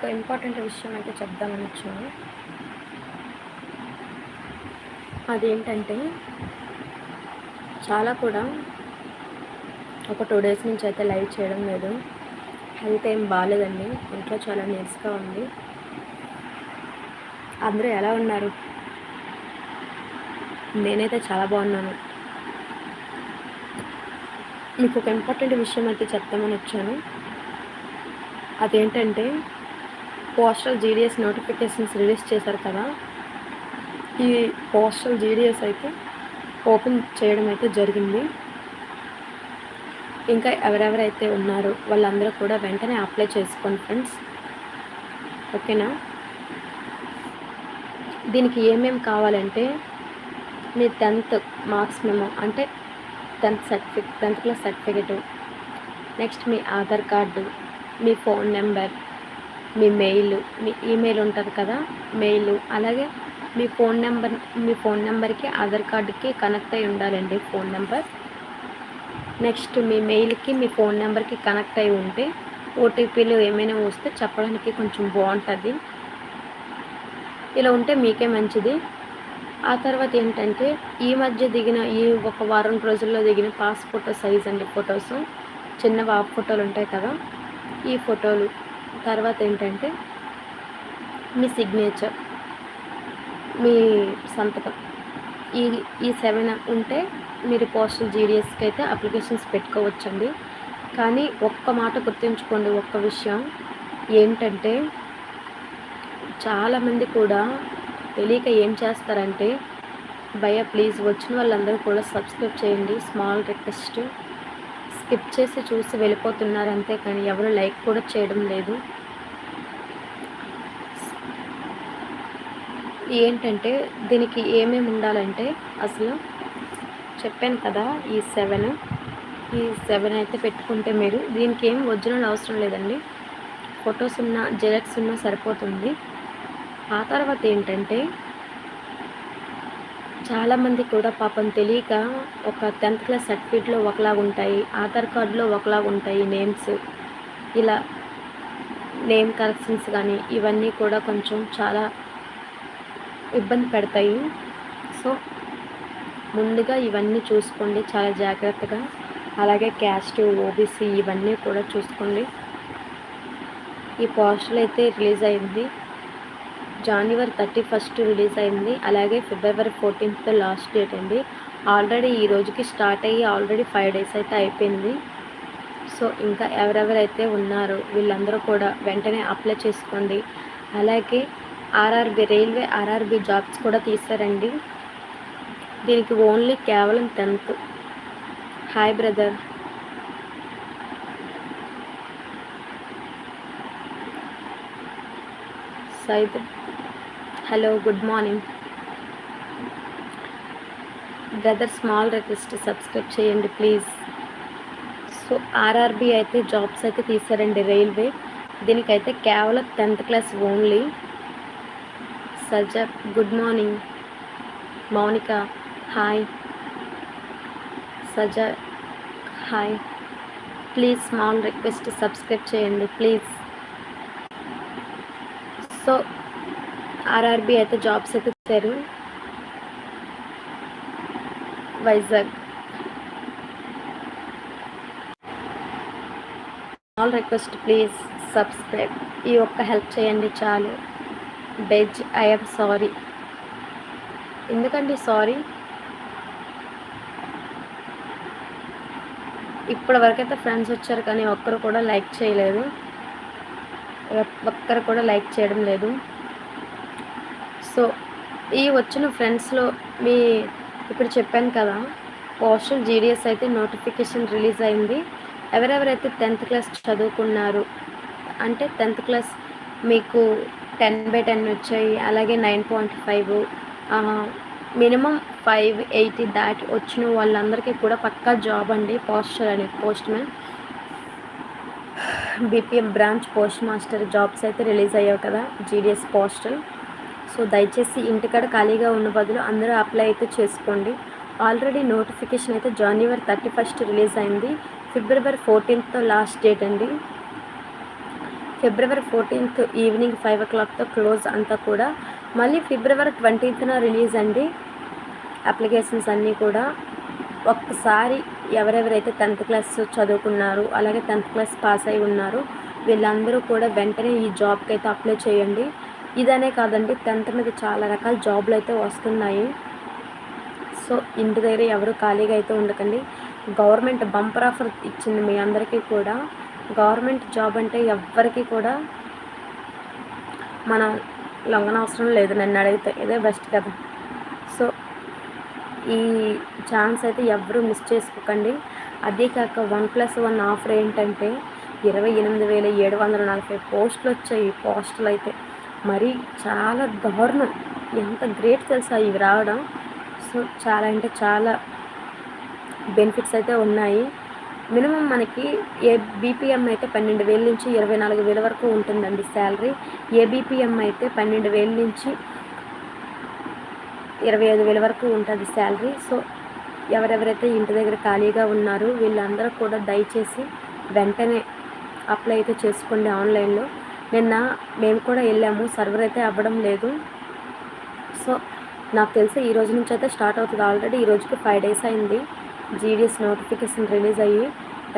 ఒక ఇంపార్టెంట్ విషయం అయితే చెప్దామని వచ్చాను అదేంటంటే చాలా కూడా ఒక టూ డేస్ నుంచి అయితే లైవ్ చేయడం లేదు. హెల్త్ ఏం బాగాలేదండి ఇంట్లో చాలా నీరసగా ఉంది. అందరూ ఎలా ఉన్నారు? నేనైతే చాలా బాగున్నాను. మీకు ఒక ఇంపార్టెంట్ విషయం అయితే చెప్తామని వచ్చాను. అదేంటంటే పోస్టల్ జీడిఎస్ నోటిఫికేషన్స్ రిలీజ్ చేశారు కదా ఈ పోస్టల్ జీడిఎస్ అయితే ఓపెన్ చేయడం అయితే జరిగింది. ఇంకా ఎవరెవరైతే ఉన్నారో వాళ్ళందరూ కూడా వెంటనే అప్లై చేసుకోండి ఫ్రెండ్స్. ఓకేనా? దీనికి ఏమేమి కావాలంటే మీ టెన్త్ మార్క్స్ మేమో అంటే tenth certificate tenth class certificate next మీ ఆధార్ కార్డు మీ ఫోన్ నెంబర్ మీ మెయిల్ మీ ఈమెయిల్ ఉంటుంది కదా మెయిల్. అలాగే మీ ఫోన్ నెంబర్ మీ ఫోన్ నెంబర్కి ఆధార్ కార్డుకి కనెక్ట్ అయి ఉండాలండి ఫోన్ నెంబర్. నెక్స్ట్ మీ మెయిల్కి మీ ఫోన్ నెంబర్కి కనెక్ట్ అయి ఉంటే ఓటీపీలు ఏమైనా వస్తే చెప్పడానికి కొంచెం బాగుంటుంది. ఇలా ఉంటే మీకే మంచిది. ఆ తర్వాత ఏంటంటే ఈ మధ్య దిగిన ఈ ఒక వారం రోజుల్లో దిగిన పాస్ ఫోటో సైజ్ అండి ఫొటోస్. చిన్న ఫోటోలు ఉంటాయి కదా ఈ ఫోటోలు. తర్వాత ఏంటంటే మీ సిగ్నేచర్ మీ సంతకం. ఈ ఈ సెవెన్ ఉంటే మీరు పోస్టల్ జీడిఎస్కి అయితే అప్లికేషన్స్ పెట్టుకోవచ్చండి. కానీ ఒక్క మాట గుర్తుంచుకోండి ఒక్క విషయం. ఏంటంటే చాలామంది కూడా తెలియక ఏం చేస్తారంటే భయ ప్లీజ్ వచ్చిన వాళ్ళందరూ కూడా సబ్స్క్రైబ్ చేయండి స్మాల్ రిక్వెస్ట్ స్కిప్ చేసి చూసి వెళ్ళిపోతున్నారు అంతే కానీ ఎవరు లైక్ కూడా చేయడం లేదు. ఏంటంటే దీనికి ఏమేమి ఉండాలంటే అసలు చెప్పాను కదా ఈ సెవెన్. ఈ సెవెన్ అయితే పెట్టుకుంటే మీరు దీనికి ఏం ఒరిజినల్ అవసరం లేదండి. ఫొటోస్ ఉన్న జెరాక్స్ ఉన్నా సరిపోతుంది. ఆ తర్వాత ఏంటంటే చాలామంది కూడా పాపం తెలియక ఒక టెన్త్ క్లాస్ సర్టిఫికేట్లో ఒకలాగా ఉంటాయి ఆధార్ కార్డులో ఒకలాగా ఉంటాయి నేమ్స్. ఇలా నేమ్ కరెక్షన్స్ కానీ ఇవన్నీ కూడా కొంచెం చాలా ఇబ్బంది పెడతాయి. సో ముందుగా ఇవన్నీ చూసుకోండి చాలా జాగ్రత్తగా. అలాగే క్యాస్ట్ ఓబీసీ ఇవన్నీ కూడా చూసుకోండి. ఈ పోస్టర్ అయితే రిలీజ్ అయింది. జనవరి థర్టీ ఫస్ట్ రిలీజ్ అయింది. అలాగే ఫిబ్రవరి ఫోర్టీన్త్ లాస్ట్ డేట్ అండి. ఆల్రెడీ ఈ రోజుకి స్టార్ట్ అయ్యి ఆల్రెడీ ఫైవ్ డేస్ అయితే అయిపోయింది. సో ఇంకా ఎవరెవరైతే ఉన్నారో వీళ్ళందరూ కూడా వెంటనే అప్లై చేసుకోండి. అలాగే ఆర్ఆర్బి రైల్వే ఆర్ఆర్బి జాబ్స్ కూడా తీసారండి దీనికి ఓన్లీ కేవలం tenth hi brother Syed hello good morning brother small request subscribe చేయండి ప్లీజ్ సో ఆర్ఆర్బి అయితే జాబ్స్ అయితే తీసారండి రైల్వే దీనికైతే కేవలం tenth class only Saja good morning Mounika hi Saja hi please small request subscribe చేయండి please so RRB అయితే jobs అయితే ఇచ్చారు. Vizag all request please subscribe ఈ ఒక్క హెల్ప్ చేయండి చాలు. బెజ్ ఐఎమ్ సారీ ఎందుకండి సారీ ఇప్పటి వరకైతే ఫ్రెండ్స్ వచ్చారు కానీ ఒక్కరు కూడా లైక్ చేయలేదు. ఒక్కరు కూడా లైక్ చేయడం లేదు. సో ఈ వచ్చిన ఫ్రెండ్స్లో మీ ఇప్పుడు చెప్పాను కదా పోస్టల్ జీడిఎస్ అయితే నోటిఫికేషన్ రిలీజ్ అయింది. ఎవరెవరైతే టెన్త్ క్లాస్ చదువుకున్నారు అంటే టెన్త్ క్లాస్ మీకు టెన్ బై టెన్ వచ్చాయి అలాగే nine point five minimum five eighty దాటి వచ్చిన వాళ్ళందరికీ కూడా పక్కా జాబ్ అండి పోస్టర్ అనే postman BPM branch post master jobs అయితే రిలీజ్ అయ్యావు కదా జీడిఎస్ పోస్టల్. సో దయచేసి ఇంటికాడ ఖాళీగా ఉన్న బదులు అందరూ అప్లై అయితే చేసుకోండి. ఆల్రెడీ నోటిఫికేషన్ అయితే జనవరి థర్టీ ఫస్ట్ రిలీజ్ అయింది. ఫిబ్రవరి ఫోర్టీన్త్ లాస్ట్ డేట్ అండి. ఫిబ్రవరి ఫోర్టీన్త్ ఈవినింగ్ ఫైవ్ ఓ క్లాక్తో క్లోజ్ అంతా కూడా. మళ్ళీ ఫిబ్రవరి ట్వంటీత్న రిలీజ్ అండి. అప్లికేషన్స్ అన్నీ కూడా. ఒక్కసారి ఎవరెవరైతే టెన్త్ క్లాస్ చదువుకున్నారు అలాగే టెన్త్ క్లాస్ పాస్ అయి ఉన్నారు వీళ్ళందరూ కూడా వెంటనే ఈ జాబ్కి అయితే అప్లై చేయండి. ఇదనే కాదండి టెన్త్ మీద చాలా రకాల జాబ్లు అయితే వస్తున్నాయి. సో ఇంటి దగ్గర ఎవరు ఖాళీగా అయితే ఉండకండి. గవర్నమెంట్ బంపర్ ఆఫర్ ఇచ్చింది మీ అందరికీ కూడా. గవర్నమెంట్ జాబ్ అంటే ఎవ్వరికీ కూడా మనం లొంగనవసరం లేదు నన్ను అడిగితే. ఇదే బెస్ట్ కదా. సో ఈ ఛాన్స్ అయితే ఎవరు మిస్ చేసుకోకండి. అదే కాక వన్ ప్లస్ వన్ ఆఫర్ ఏంటంటే ఇరవై ఎనిమిది వేల ఏడు వందల నలభై పోస్టులు వచ్చాయి పోస్టులు అయితే. మరి చాలా దారుణం. ఎంత గ్రేట్ తెలుసా ఇవి రావడం. సో చాలా అంటే చాలా బెనిఫిట్స్ అయితే ఉన్నాయి. మినిమం మనకి ఏ బీపీఎం అయితే పన్నెండు వేల నుంచి ఇరవై నాలుగు వేల వరకు ఉంటుందండి శాలరీ. ఏ బీపీఎం అయితే పన్నెండు వేల నుంచి ఇరవై ఐదు వేల వరకు ఉంటుంది శాలరీ. సో ఎవరెవరైతే ఇంటి దగ్గర ఖాళీగా ఉన్నారో వీళ్ళందరూ కూడా దయచేసి వెంటనే అప్లై అయితే చేసుకోండి ఆన్లైన్లో. నిన్న మేము కూడా వెళ్ళాము. సర్వర్ అయితే అవ్వడం లేదు. సో నాకు తెలిసి ఈ రోజు నుంచి అయితే స్టార్ట్ అవుతుంది. ఆల్రెడీ ఈ రోజుకి ఫైవ్ డేస్ అయింది. జీడిఎస్ నోటిఫికేషన్ రిలీజ్ అయ్యి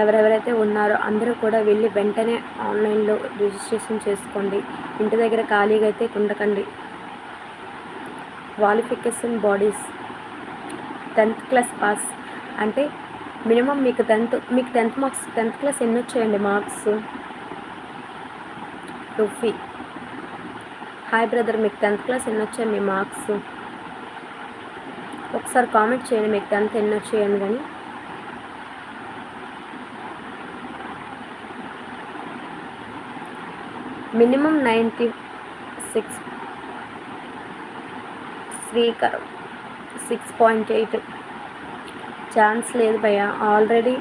ఎవరెవరైతే ఉన్నారో అందరూ కూడా వెళ్ళి వెంటనే ఆన్లైన్లో రిజిస్ట్రేషన్ చేసుకోండి. ఇంటి దగ్గర ఖాళీగా అయితే ఉండకండి. క్వాలిఫికేషన్ బాడీస్ టెన్త్ క్లాస్ పాస్ అంటే మినిమం మీకు టెన్త్ మీకు టెన్త్ మార్క్స్ టెన్త్ క్లాస్ ఎన్ని వచ్చాయండి మార్క్స్? రుఫీ. హాయ్ బ్రదర్ మీకు టెన్త్ క్లాస్ ఎన్ని వచ్చాయి మీ మార్క్స్? ఒకసారి కామెంట్ చేయండి మీకు టెన్త్ ఎన్ని వచ్చాయని కానీ. Minimum ninety six Srikaram six point eight. Chance లేదు భయ్య. ఆల్రెడీ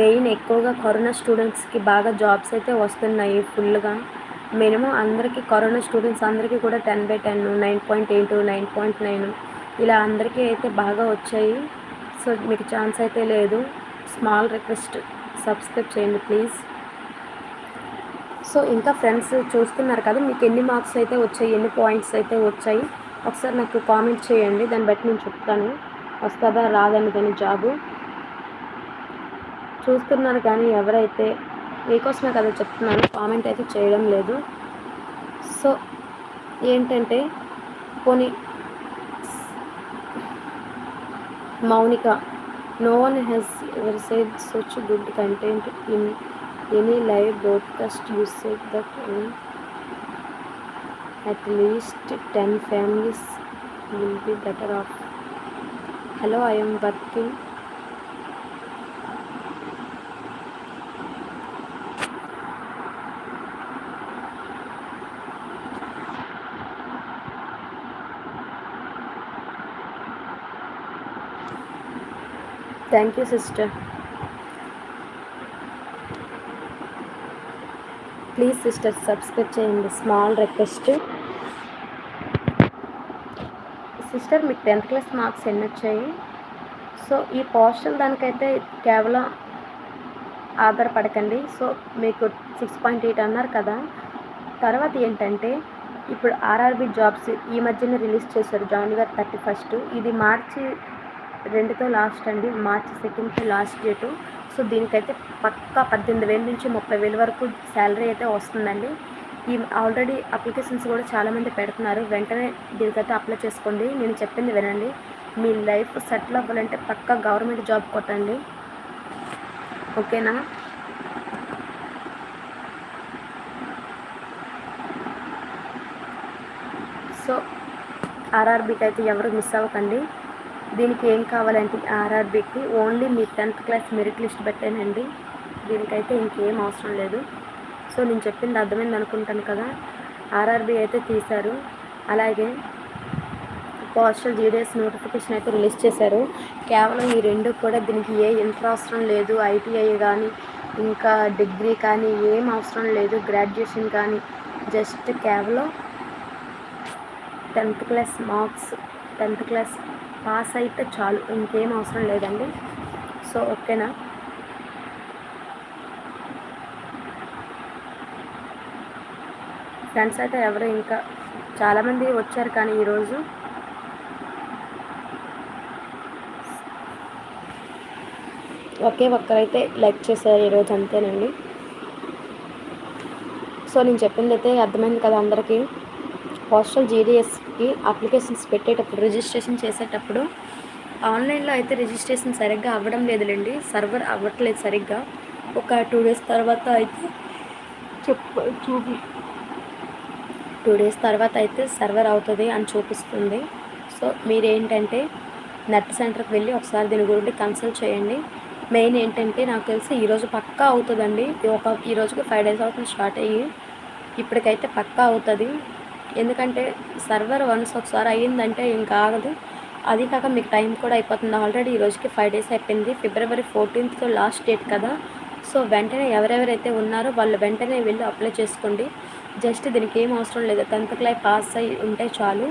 మెయిన్ ఎక్కువగా కరోనా స్టూడెంట్స్కి బాగా జాబ్స్ అయితే వస్తున్నాయి ఫుల్గా. మినిమం అందరికీ కరోనా స్టూడెంట్స్ అందరికీ కూడా ten by ten nine point eight nine point nine ఇలా అందరికీ అయితే బాగా వచ్చాయి. సో మీకు ఛాన్స్ అయితే లేదు. స్మాల్ రిక్వెస్ట్ సబ్స్క్రైబ్ చేయండి ప్లీజ్. సో ఇంకా ఫ్రెండ్స్ చూస్తున్నారు కదా మీకు ఎన్ని మార్క్స్ అయితే వచ్చాయి ఎన్ని పాయింట్స్ అయితే వచ్చాయి? ఒకసారి నాకు కామెంట్ చేయండి దాన్ని బట్టి నేను చెప్తాను. వస్తుందా రాదని దాని జాబు. చూస్తున్నారు కానీ ఎవరైతే మీకోసమే కదా చెప్తున్నాను కామెంట్ అయితే చేయడం లేదు. సో ఏంటంటే పోనీ Mounika no one has ever said such good content in any live broadcast you said that at least ten families will be better off hello I'm working thank you sister please sister subscribe చేయండి. Small request sister మీకు tenth class marks ఎన్ని వచ్చాయి? So ఈ postal దానికైతే కేవలం ఆధారపడకండి. So మీకు six point eight అన్నారు కదా. తర్వాత ఏంటంటే ఇప్పుడు ఆర్ఆర్బి జాబ్స్ ఈ మధ్యనే రిలీజ్ చేశారు జాన్వరి థర్టీ ఫస్ట్ ఇది మార్చి రెండుతో లాస్ట్ అండి మార్చి సెకండ్కి లాస్ట్ డేటు. సో దీనికైతే పక్కా పద్దెనిమిది వేల నుంచి ముప్పై వేల వరకు శాలరీ అయితే వస్తుందండి. ఈ ఆల్రెడీ అప్లికేషన్స్ కూడా చాలామంది పెడుతున్నారు. వెంటనే దీనికైతే అప్లై చేసుకోండి. నేను చెప్పింది వినండి. మీ లైఫ్ సెటిల్ అవ్వాలంటే పక్కా గవర్నమెంట్ జాబ్ కొట్టండి. ఓకేనా? సో ఆర్ఆర్బీకి అయితే ఎవరు మిస్ అవ్వకండి. దీనికి ఏం కావాలంటే ఆర్ఆర్బికి ఓన్లీ మీ టెన్త్ క్లాస్ మెరిట్ లిస్ట్ పెట్టానండి. దీనికైతే ఇంకేం అవసరం లేదు. సో నేను చెప్పింది అర్థమైంది అనుకుంటాను కదా. ఆర్ఆర్బి అయితే తీశారు. అలాగే పోస్టల్ జీడిఎస్ నోటిఫికేషన్ అయితే రిలీజ్ చేశారు. కేవలం ఈ రెండు కూడా దీనికి ఏ ఇంటర్ అవసరం లేదు. ఐటీఐ కానీ ఇంకా డిగ్రీ కానీ ఏం అవసరం లేదు. గ్రాడ్యుయేషన్ కానీ జస్ట్ కేవలం tenth class marks tenth class pass అయితే చాలు ఇంకేం అవసరం లేదండి. సో ఓకేనా? ఫ్రెండ్స్ అయితే ఎవరు ఇంకా చాలామంది వచ్చారు కానీ ఈరోజు. ఒకే ఒక్కరైతే లైక్ చేశారు ఈరోజు అంతేనండి. సో నేను చెప్పింది అయితే అర్థమైంది కదా అందరికీ. పోస్టల్ జీడిఎస్కి అప్లికేషన్స్ పెట్టేటప్పుడు రిజిస్ట్రేషన్ చేసేటప్పుడు ఆన్లైన్లో అయితే రిజిస్ట్రేషన్ సరిగ్గా అవ్వడం లేదులేండి. సర్వర్ అవ్వట్లేదు సరిగ్గా. ఒక టూ డేస్ తర్వాత అయితే చెప్ప చూపి. టూ డేస్ తర్వాత అయితే సర్వర్ అవుతుంది అని చూపిస్తుంది. సో మీరేంటంటే నెట్ సెంటర్కి వెళ్ళి ఒకసారి దీని గురించి కన్సల్ట్ చేయండి. మెయిన్ ఏంటంటే నాకు తెలిసి ఈరోజు పక్కా అవుతుందండి. ఒక ఈ ఫైవ్ డేస్ అవుతుంది స్టార్ట్ అయ్యి. ఇప్పటికైతే పక్కా అవుతుంది. ఎందుకంటే సర్వర్ వన్స్ ఒకసారి అయ్యిందంటే ఇంకా ఆగదు. అది కాక మీకు టైం కూడా అయిపోతుంది. ఆల్రెడీ ఈ రోజుకి ఫైవ్ డేస్ అయిపోయింది. ఫిబ్రవరి ఫోర్టీన్త్ లాస్ట్ డేట్ కదా. సో వెంటనే ఎవరెవరైతే ఉన్నారో వాళ్ళు వెంటనే వెళ్ళి అప్లై చేసుకోండి. జస్ట్ దీనికి ఏం అవసరం లేదు. టెన్త్ క్లాస్ పాస్ అయ్యి ఉంటే చాలు.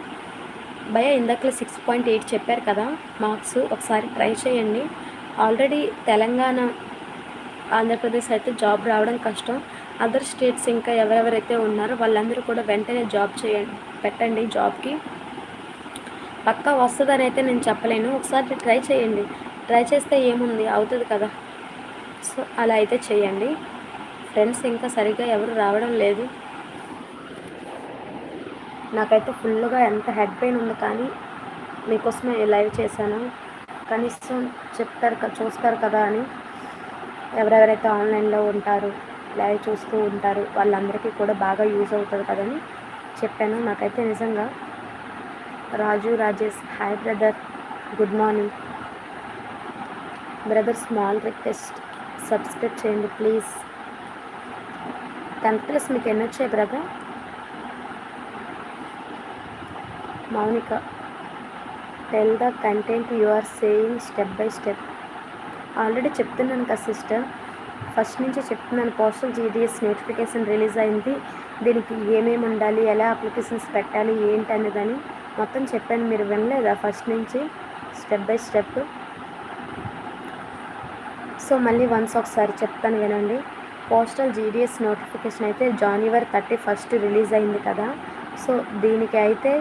భయ ఇందాకలో సిక్స్ పాయింట్ ఎయిట్ చెప్పారు కదా మార్క్స్ ఒకసారి ట్రై చేయండి. ఆల్రెడీ తెలంగాణ ఆంధ్రప్రదేశ్ అయితే జాబ్ రావడం కష్టం. అదర్ స్టేట్స్ ఇంకా ఎవరెవరైతే ఉన్నారో వాళ్ళందరూ కూడా వెంటనే జాబ్ చేయండి పెట్టండి జాబ్కి. పక్కా వస్తుందని అయితే నేను చెప్పలేను. ఒకసారి ట్రై చేయండి. ట్రై చేస్తే ఏముంది? అవుతుంది కదా. సో అలా అయితే చేయండి. ఫ్రెండ్స్ ఇంకా సరిగ్గా ఎవరు రావడం లేదు. నాకైతే ఫుల్గా ఎంత హెడ్ పెయిన్ ఉంది కానీ మీకోసమే లైవ్ చేశాను. కనీసం చెప్తారు చూస్తారు కదా అని ఎవరెవరైతే ఆన్లైన్లో ఉంటారు. ఇలా చూస్తూ ఉంటారు. వాళ్ళందరికీ కూడా బాగా యూజ్ అవుతుంది కదని చెప్పాను. నాకైతే నిజంగా Raju Rajesh hi brother good morning. Brother small request subscribe చేయండి ప్లీజ్. టెన్త్ క్లాస్ మీకు ఎన్ని వచ్చాయి brother? Mounika tell the content you are saying step by step. Already చెప్తున్నాను కదా సిస్టర్ ఫస్ట్ నుంచి చెప్తున్నాను పోస్టల్ జీడిఎస్ నోటిఫికేషన్ రిలీజ్ అయింది. దీనికి ఏమేమి ఉండాలి ఎలా అప్లికేషన్స్ పెట్టాలి ఏంటి అనేదని మొత్తం చెప్పాను. మీరు వినలేదా ఫస్ట్ నుంచి? Step by step. సో మళ్ళీ వన్స్ ఒకసారి చెప్తాను వినండి. పోస్టల్ జీడిఎస్ నోటిఫికేషన్ అయితే జాన్యువరి థర్టీ ఫస్ట్ రిలీజ్ అయింది కదా. సో దీనికి అయితే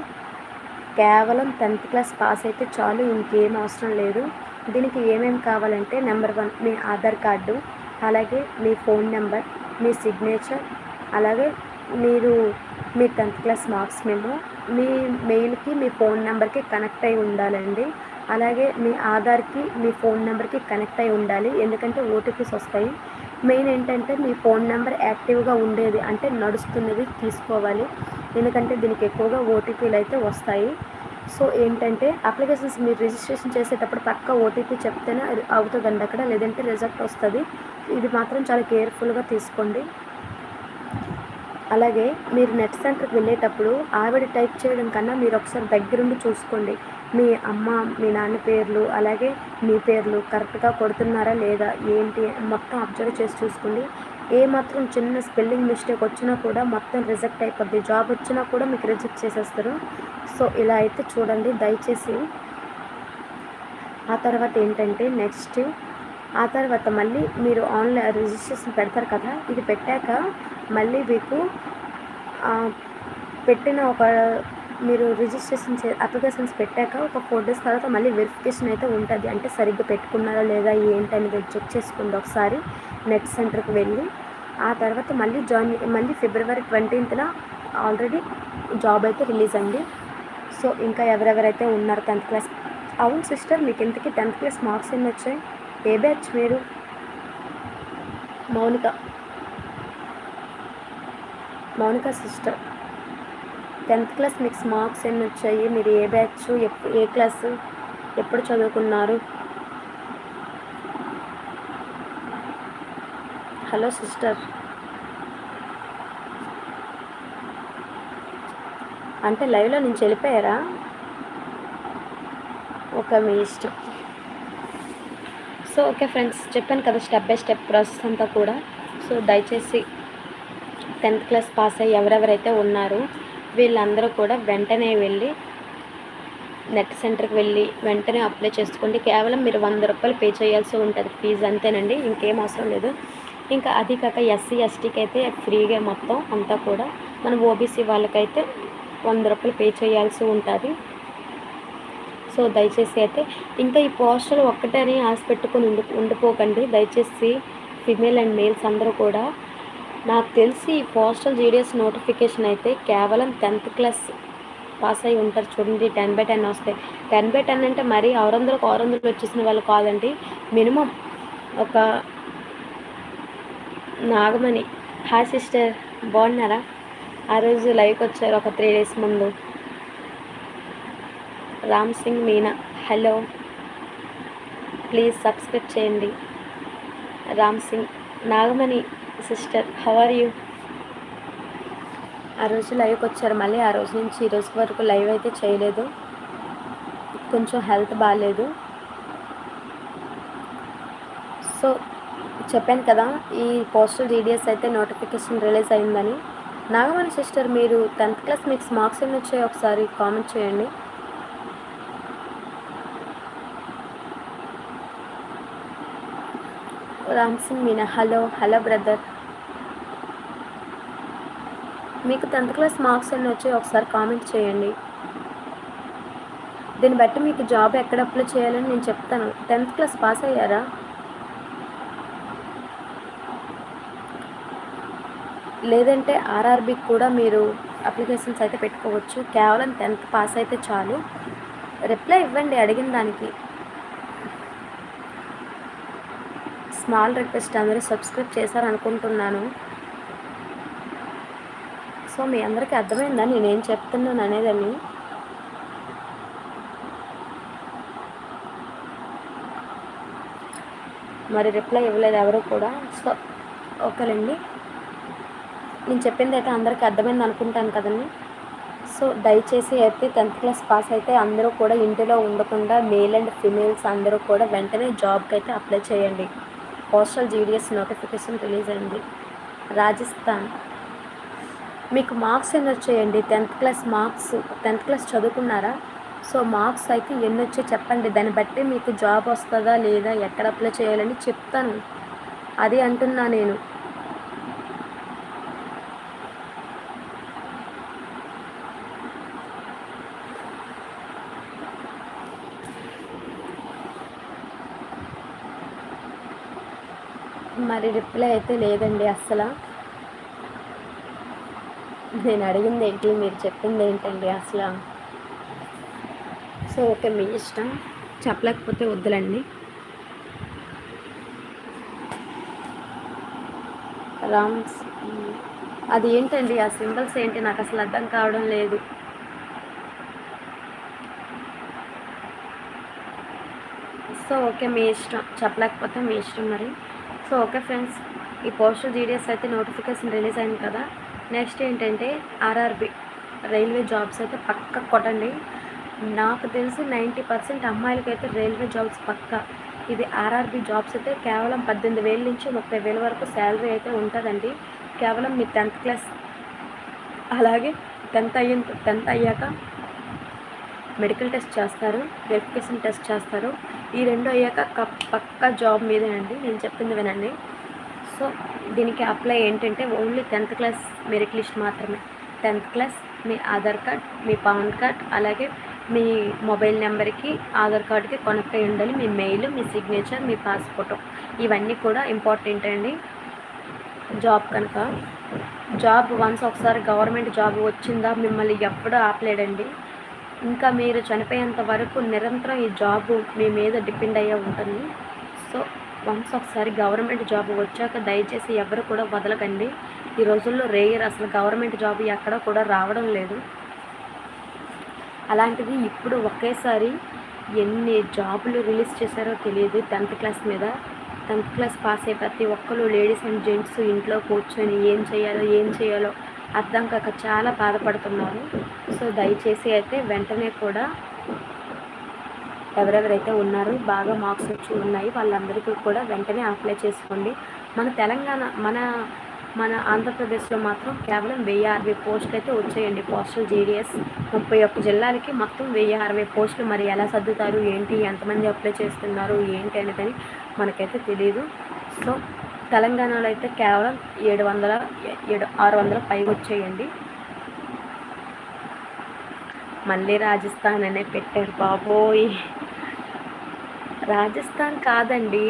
కేవలం టెన్త్ క్లాస్ పాస్ అయితే చాలు ఇంకేం అవసరం లేదు. దీనికి ఏమేమి కావాలంటే నెంబర్ వన్ మీ ఆధార్ కార్డు అలాగే మీ ఫోన్ నెంబర్ మీ సిగ్నేచర్ అలాగే మీరు మీ టెన్త్ క్లాస్ మార్క్స్ మేము మీ మెయిల్కి మీ ఫోన్ నెంబర్కి కనెక్ట్ అయి ఉండాలండి. అలాగే మీ ఆధార్కి మీ ఫోన్ నెంబర్కి కనెక్ట్ అయి ఉండాలి ఎందుకంటే ఓటీపీస్ వస్తాయి. మెయిన్ ఏంటంటే మీ ఫోన్ నెంబర్ యాక్టివ్గా ఉండేది అంటే నడుస్తున్నది తీసుకోవాలి. ఎందుకంటే దీనికి ఎక్కువగా ఓటీపీలు అయితే వస్తాయి. సో ఏంటంటే అప్లికేషన్స్ మీరు రిజిస్ట్రేషన్ చేసేటప్పుడు పక్క ఓటీపీ చెప్తేనే అవుతుందండి అక్కడ లేదంటే రిజల్ట్ వస్తుంది. ఇది మాత్రం చాలా కేర్ఫుల్గా తీసుకోండి. అలాగే మీరు నెట్ సెంటర్కి వెళ్ళేటప్పుడు ఆవిడ టైప్ చేయడం కన్నా మీరు ఒకసారి దగ్గరుండి చూసుకోండి. మీ అమ్మ మీ నాన్న పేర్లు అలాగే మీ పేర్లు కరెక్ట్గా కొడుతున్నారా లేదా ఏంటి మొత్తం అబ్జర్వ్ చేసి చూసుకోండి. ఏ మాత్రం చిన్న స్పెల్లింగ్ మిస్టేక్ వచ్చినా కూడా మొత్తం రిజెక్ట్ అయిపోద్ది. జాబ్ వచ్చినా కూడా మీకు రిజెక్ట్ చేసేస్తారు. సో ఇలా అయితే చూడండి. దయచేసి ఆ తర్వాత ఏంటంటే నెక్స్ట్ ఆ తర్వాత మళ్ళీ మీరు ఆన్లైన్ రిజిస్ట్రేషన్ పెడతారు కదా ఇది పెట్టాక మళ్ళీ మీకు పెట్టిన ఒక మీరు రిజిస్ట్రేషన్ చే అప్లికేషన్స్ పెట్టాక ఒక ఫోర్ డేస్ తర్వాత మళ్ళీ వెరిఫికేషన్ అయితే ఉంటుంది. అంటే సరిగ్గా పెట్టుకున్నారా లేదా ఏంటి అనేది చెక్ చేసుకోండి ఒకసారి నెట్ సెంటర్కి వెళ్ళి ఆ తర్వాత మళ్ళీ జాయిన్ మళ్ళీ ఫిబ్రవరి ట్వంటీన్త్న ఆల్రెడీ జాబ్ అయితే రిలీజ్ అండి సో ఇంకా ఎవరెవరైతే ఉన్నారు టెన్త్ క్లాస్ అవును సిస్టర్ మీకు ఇంతకీ టెన్త్ క్లాస్ మార్క్స్ ఎన్ని వచ్చాయి? ఏ బ్యాచ్ మీరు? Mounika. Mounika sister. Tenth class మీకు మార్క్స్ ఎన్ని వచ్చాయి? మీరు ఏ బ్యాచ్? ఎప్పుడు ఏ క్లాస్? ఎప్పుడు చదువుకున్నారు? Hello sister. అంటే లైవ్లో నుంచి వెళ్ళిపోయారా? ఒక మీ ఇష్టం. సో ఓకే ఫ్రెండ్స్ చెప్పాను కదా స్టెప్ బై స్టెప్ ప్రాసెస్ అంతా కూడా. సో దయచేసి టెన్త్ క్లాస్ పాస్ అయ్యి ఎవరెవరైతే ఉన్నారో వీళ్ళందరూ కూడా వెంటనే వెళ్ళి నెట్ సెంటర్కి వెళ్ళి వెంటనే అప్లై చేసుకోండి. కేవలం మీరు వంద రూపాయలు పే చేయాల్సి ఉంటుంది. ఫీజు అంతేనండి ఇంకేం అవసరం లేదు. ఇంకా అది కాక ఎస్సీ ఎస్టీకి అయితే ఫ్రీగా మొత్తం అంతా కూడా మన ఓబీసీ వాళ్ళకైతే వంద రూపాయలు పే చేయాల్సి ఉంటుంది. సో దయచేసి అయితే ఇంకా ఈ పోస్టర్ ఒక్కటనే ఆశ పెట్టుకుని ఉండి ఉండిపోకండి. దయచేసి ఫిమేల్ అండ్ మేల్స్ అందరూ కూడా. నాకు తెలిసి ఈ పోస్టల్ జీడిఎస్ నోటిఫికేషన్ అయితే కేవలం టెన్త్ క్లాస్ పాస్ అయి ఉంటారు చూడండి. టెన్ బై టెన్ వస్తాయి. టెన్ బై టెన్ అంటే మరీ ఆరు వందలకు ఆరు వందలు వచ్చేసిన వాళ్ళు కాదండి. మినిమం ఒక నాగమణి. Hi sister. బాగున్నారా? ఆ రోజు లైవ్కి వచ్చారు ఒక త్రీ డేస్ ముందు. Ram Singh Meena. Hello. Please subscribe చేయండి. Ram Singh. Nagamani sister how are you? ఆ రోజు లైవ్కి వచ్చారు. మళ్ళీ ఆ రోజు నుంచి ఈ రోజు వరకు లైవ్ అయితే చేయలేదు. కొంచెం హెల్త్ బాగాలేదు సో చెప్పాను కదా ఈ పోస్టల్ డీడీఎస్ అయితే నోటిఫికేషన్ రిలీజ్ అయిందని. నాగమణి సిస్టర్ మీరు టెన్త్ క్లాస్ మీకు మార్క్స్ ఎన్ని వచ్చాయో ఒకసారి కామెంట్ చేయండి. Ram Singh Meena. Hello hello brother. మీకు టెన్త్ క్లాస్ మార్క్స్ అన్నీ వచ్చి ఒకసారి కామెంట్ చేయండి. దీన్ని బట్టి మీకు జాబ్ ఎక్కడ అప్లై చేయాలని నేను చెప్తాను. టెన్త్ క్లాస్ పాస్ అయ్యారా? లేదంటే ఆర్ఆర్బికి కూడా మీరు అప్లికేషన్స్ అయితే పెట్టుకోవచ్చు. కేవలం టెన్త్ పాస్ అయితే చాలు. రిప్లై ఇవ్వండి అడిగిన దానికి. స్మాల్ రిక్వెస్ట్ అందరూ సబ్స్క్రైబ్ చేశారనుకుంటున్నాను. సో మీ అందరికీ అర్థమైందా నేనేం చెప్తున్నాను అనేదని? మరి రిప్లై ఇవ్వలేదు ఎవరు కూడా. సో ఓకేనండి నేను చెప్పింది అయితే అందరికీ అర్థమైంది అనుకుంటాను కదండి. సో దయచేసి అయితే టెన్త్ క్లాస్ పాస్ అయితే అందరూ కూడా ఇంటిలో ఉండకుండా మేల్ అండ్ ఫిమేల్స్ అందరూ కూడా వెంటనే జాబ్కి అయితే అప్లై చేయండి. పోస్టల్ జీడిఎస్ నోటిఫికేషన్ రిలీజ్ అయింది. రాజస్థాన్. మీకు మార్క్స్ ఎన్ని వచ్చాయండి? Tenth class marks tenth class చదువుకున్నారా? So marks అయితే ఎన్ని వచ్చాయి చెప్పండి. దాన్ని బట్టి మీకు జాబ్ వస్తుందా లేదా? ఎక్కడ అప్లై చేయాలని చెప్తాను. అది అంటున్నా నేను. మరి రిప్లై అయితే లేదండి అస్సలు. నేను అడిగింది ఏంటి? మీరు చెప్పింది ఏంటండి అసలు సో ఓకే మీ ఇష్టం. చెప్పలేకపోతే వద్దులండి. రామ్స్ అది ఏంటండి? ఆ సింబల్స్ ఏంటి? నాకు అసలు అర్థం కావడం లేదు. సో ఓకే మీ ఇష్టం. చెప్పలేకపోతే మీ ఇష్టం మరి. సో ఓకే ఫ్రెండ్స్ ఈ పోస్టర్ జీడిఎస్ అయితే నోటిఫికేషన్ రిలీజ్ అయింది కదా. నెక్స్ట్ ఏంటంటే ఆర్ఆర్బి రైల్వే జాబ్స్ అయితే పక్క కొట్టండి. నాకు తెలిసి నైంటీ పర్సెంట్ అమ్మాయిలకైతే రైల్వే జాబ్స్ పక్క. ఇది ఆర్ఆర్బి జాబ్స్ అయితే కేవలం పద్దెనిమిది వేల నుంచి ముప్పై వేల వరకు శాలరీ అయితే ఉంటుందండి. కేవలం మీ టెన్త్ క్లాస్ అలాగే టెన్త్ అయ్యిన టెన్త్ అయ్యాక మెడికల్ టెస్ట్ చేస్తారు వెరిఫికేషన్ టెస్ట్ చేస్తారు. ఈ రెండు అయ్యాక పక్క జాబ్ మీదే అండి. నేను చెప్పింది వినండి. సో దీనికి అప్లై ఏంటంటే only tenth class merit list మాత్రమే. టెన్త్ క్లాస్ మీ ఆధార్ కార్డ్ మీ పాన్ కార్డ్ అలాగే మీ మొబైల్ నెంబర్కి ఆధార్ కార్డ్కి కనెక్ట్ అయి ఉండాలి. మీ మెయిల్ మీ సిగ్నేచర్ మీ పాస్పోర్ట్ ఇవన్నీ కూడా ఇంపార్టెంట్ అండి. జాబ్ కనుక. జాబ్ వన్స్ ఒకసారి గవర్నమెంట్ జాబ్ వచ్చిందా మిమ్మల్ని ఎప్పుడూ ఆపలేడండి. ఇంకా మీరు చనిపోయేంత వరకు నిరంతరం ఈ జాబ్ మీ మీద డిపెండ్ అయ్యే ఉంటుంది. సో వన్స్ ఒకసారి గవర్నమెంట్ జాబ్ వచ్చాక దయచేసి ఎవరు కూడా వదలకండి. ఈ రోజుల్లో రేయర్ అసలు గవర్నమెంట్ జాబ్ ఎక్కడ కూడా రావడం లేదు. అలాంటిది ఇప్పుడు ఒకేసారి ఎన్ని జాబులు రిలీజ్ చేశారో తెలియదు టెన్త్ క్లాస్ మీద. టెన్త్ క్లాస్ పాస్ అయ్యి ప్రతి ఒక్కరు లేడీస్ అండ్ జెంట్స్ ఇంట్లో కూర్చొని ఏం చేయాలో ఏం చేయాలో అర్థం కాక చాలా బాధపడుతున్నారు. సో దయచేసి అయితే వెంటనే కూడా ఎవరెవరైతే ఉన్నారో బాగా మార్క్స్ వచ్చి ఉన్నాయి వాళ్ళందరికీ కూడా వెంటనే అప్లై చేసుకోండి. మన తెలంగాణ మన మన ఆంధ్రప్రదేశ్లో మాత్రం కేవలం వెయ్యి అరవై పోస్టులు అయితే వచ్చాయండి. పోస్టల్ జీడిఎస్ ముప్పై ఒక్క జిల్లాలకి మొత్తం వెయ్యి అరవై పోస్టులు. మరి ఎలా సర్దుతారు? ఏంటి? ఎంతమంది అప్లై చేస్తున్నారు? ఏంటి? అనేది మనకైతే తెలియదు సో తెలంగాణలో అయితే కేవలం ఏడు వందల ఏడు ఆరు వందల పైకి వచ్చేయండి. మళ్ళీ రాజస్థాన్ అనే పెట్టారు బాబోయ్. రాజస్థాన్ కాదండి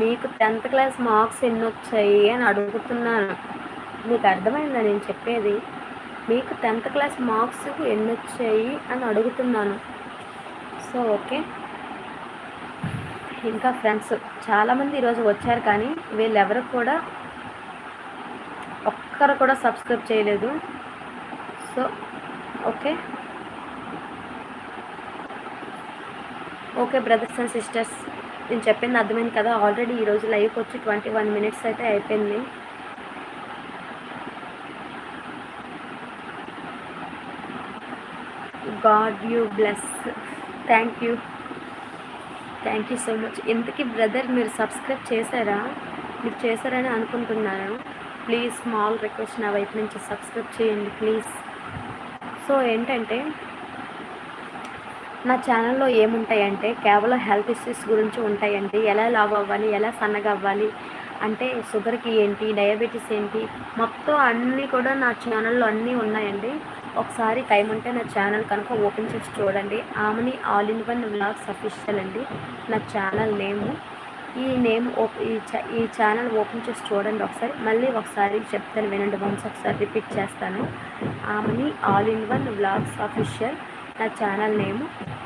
మీకు టెన్త్ క్లాస్ మార్క్స్ ఎన్ని వచ్చాయి అని అడుగుతున్నాను. మీకు అర్థమైందా నేను చెప్పేది? మీకు టెన్త్ క్లాస్ మార్క్స్ ఎన్ని వచ్చాయి అని అడుగుతున్నాను. So okay. ఇంకా ఫ్రెండ్స్ చాలామంది ఈరోజు వచ్చారు కానీ వీళ్ళెవరు కూడా ఒక్కరు కూడా సబ్స్క్రైబ్ చేయలేదు. So okay. Okay brothers and sisters నేను చెప్పింది అర్థమైంది కదా ఆల్రెడీ ఈరోజు లైవ్కి వచ్చి ట్వంటీ వన్ మినిట్స్ అయితే అయిపోయింది. God you bless. Thank you. Thank you so much ఇంతకీ బ్రదర్ మీరు సబ్స్క్రైబ్ చేశారా? మీరు చేశారని అనుకుంటున్నాను. ప్లీజ్ స్మాల్ రిక్వెస్ట్ నా వైపు నుంచి సబ్స్క్రైబ్ చేయండి ప్లీజ్ సో ఏంటంటే నా ఛానల్లో ఏముంటాయంటే కేవలం హెల్త్ ఇష్యూస్ గురించి ఉంటాయండి. ఎలా లావ్ అవ్వాలి ఎలా సన్నగా అవ్వాలి అంటే షుగర్కి ఏంటి డయాబెటీస్ ఏంటి మొత్తం అన్నీ కూడా నా ఛానల్లో అన్నీ ఉన్నాయండి. ఒకసారి టైం ఉంటే నా ఛానల్ కనుక ఓపెన్ చేసి చూడండి. ఆమెని all in one vlogs official అండి. నా ఛానల్ నేము. ఈ నేమ్ ఈ ఈ ఛానల్ ఓపెన్ చేసి చూడండి ఒకసారి. మళ్ళీ ఒకసారి చెప్తాను వినండి. వన్స్ ఒకసారి రిపీట్ చేస్తాను. ఆమెని all in one vlogs official నా ఛానల్ నేమ్.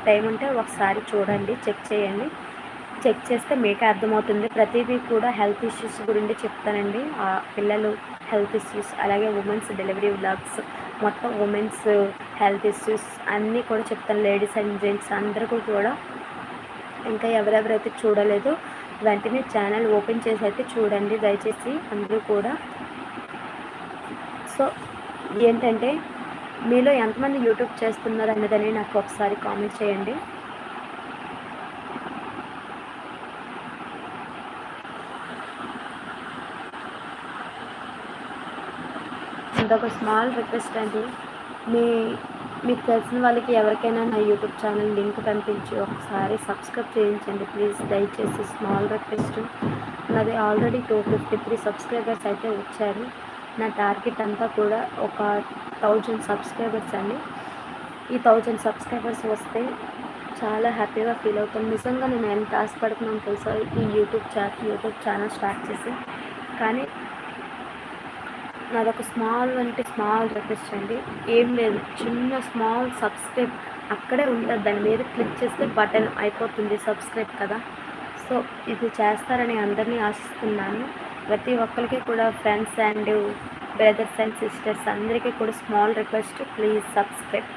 టైం ఉంటే ఒకసారి చూడండి. చెక్ చేయండి. చెక్ చేస్తే మీకే అర్థమవుతుంది. ప్రతిదీ కూడా హెల్త్ ఇష్యూస్ గురించి చెప్తానండి. పిల్లలు హెల్త్ ఇష్యూస్ అలాగే ఉమెన్స్ డెలివరీ వ్లాగ్స్ మొత్తం ఉమెన్స్ హెల్త్ ఇష్యూస్ అన్నీ కూడా చెప్తాను. లేడీస్ అండ్ జెంట్స్ అందరికీ కూడా. ఇంకా ఎవరెవరైతే చూడలేదో వెంటనే ఛానల్ ఓపెన్ చేసి అయితే చూడండి దయచేసి అందరూ కూడా. సో ఏంటంటే మీలో ఎంతమంది యూట్యూబ్ చేస్తున్నారు అన్నదని నాకు ఒకసారి కామెంట్ చేయండి. ఇంకొక స్మాల్ రిక్వెస్ట్ అండి. మీ మీకు తెలిసిన వాళ్ళకి ఎవరికైనా నా యూట్యూబ్ ఛానల్ లింక్ పంపించి ఒకసారి సబ్స్క్రైబ్ చేయించండి. ప్లీజ్ దయచేసి స్మాల్ రిక్వెస్ట్ నాది already two fifty three subscribers అయితే వచ్చారు. నా టార్గెట్ అంతా కూడా ఒక థౌజండ్ సబ్స్క్రైబర్స్ అండి. ఈ థౌజండ్ సబ్స్క్రైబర్స్ వస్తే చాలా హ్యాపీగా ఫీల్ అవుతాను నిజంగా నేను ఎంత ఆశపడుతున్నాను తెలుసా? ఈ YouTube channel YouTube channel start చేసి. కానీ నాదొక స్మాల్ అంటే స్మాల్ రిక్వెస్ట్ అండి. ఏం లేదు చిన్న స్మాల్ సబ్స్క్రైబ్ అక్కడే ఉంటుంది. దాని మీద క్లిక్ చేస్తే బటన్ అయిపోతుంది సబ్స్క్రైబ్ కదా. సో ఇది చేస్తారని అందరినీ ఆశిస్తున్నాను. ప్రతి ఒక్కరికి కూడా friends and brothers and sisters అందరికీ కూడా small request please subscribe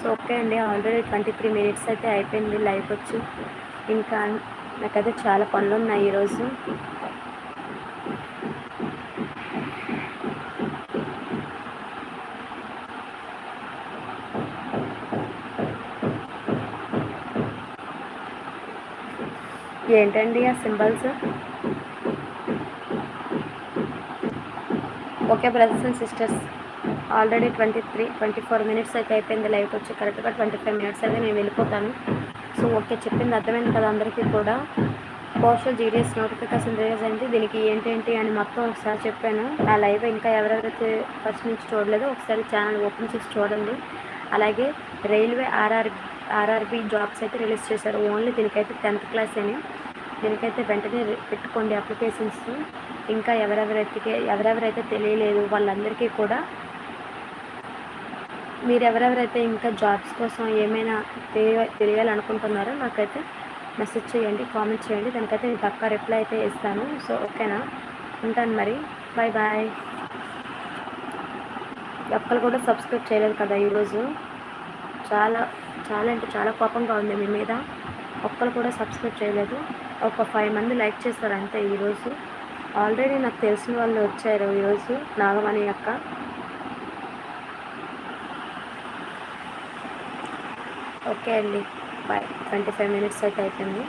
so okay అండి ఆల్రెడీ ట్వంటీ త్రీ మినిట్స్ అయితే అయిపోయింది లైవ్ వచ్చి. ఇంకా నాకైతే చాలా పనులు ఉన్నాయి ఈరోజు. ఏంటండి ఆ symbols? Okay brothers and sisters already twenty three twenty four minutes అయితే అయిపోయింది లైవ్ వచ్చి. కరెక్ట్గా ట్వంటీ ఫైవ్ మినిట్స్ అయితే నేను వెళ్ళిపోతాను. సో ఓకే చెప్పింది అర్థమైంది కదా అందరికీ కూడా. పోస్టల్ జీడిఎస్ నోటిఫికేషన్ రిలీజ్ అయింది. దీనికి ఏంటేంటి అని మొత్తం ఒకసారి చెప్పాను. నా లైవ్ ఇంకా ఎవరెవరైతే ఫస్ట్ నుంచి చూడలేదో ఒకసారి ఛానల్ ఓపెన్ చేసి చూడండి. అలాగే రైల్వే ఆర్ఆర్ ఆర్ఆర్బి జాబ్స్ అయితే రిలీజ్ చేశారు. ఓన్లీ దీనికైతే టెన్త్ క్లాస్ అని. దీనికైతే వెంటనే పెట్టుకోండి అప్లికేషన్స్ ఇంకా ఎవరెవరైతే ఎవరెవరైతే తెలియలేదు వాళ్ళందరికీ కూడా మీరు ఎవరెవరైతే ఇంకా జాబ్స్ కోసం ఏమైనా తెలియ తెలియాలనుకుంటున్నారో నాకైతే మెసేజ్ చేయండి కామెంట్ చేయండి. దానికైతే నేను పక్కా రిప్లై అయితే ఇస్తాను. సో ఓకేనా? ఉంటాను మరి. బాయ్ బాయ్ ఒక్కరు కూడా సబ్స్క్రైబ్ చేయలేదు కదా ఈరోజు. చాలా చాలా అంటే చాలా కోపంగా ఉంది మీ మీద. ఒక్కరు కూడా సబ్స్క్రైబ్ చేయలేదు. ఒక ఫైవ్ మంది లైక్ చేస్తారు అంతే ఈరోజు. ఆల్రెడీ నాకు తెలిసిన వాళ్ళు వచ్చారు ఈరోజు నాగమణి అక్క. ఓకే అండి. బాయ్ ట్వంటీ ఫైవ్ మినిట్స్ అయితే అయిపోయింది.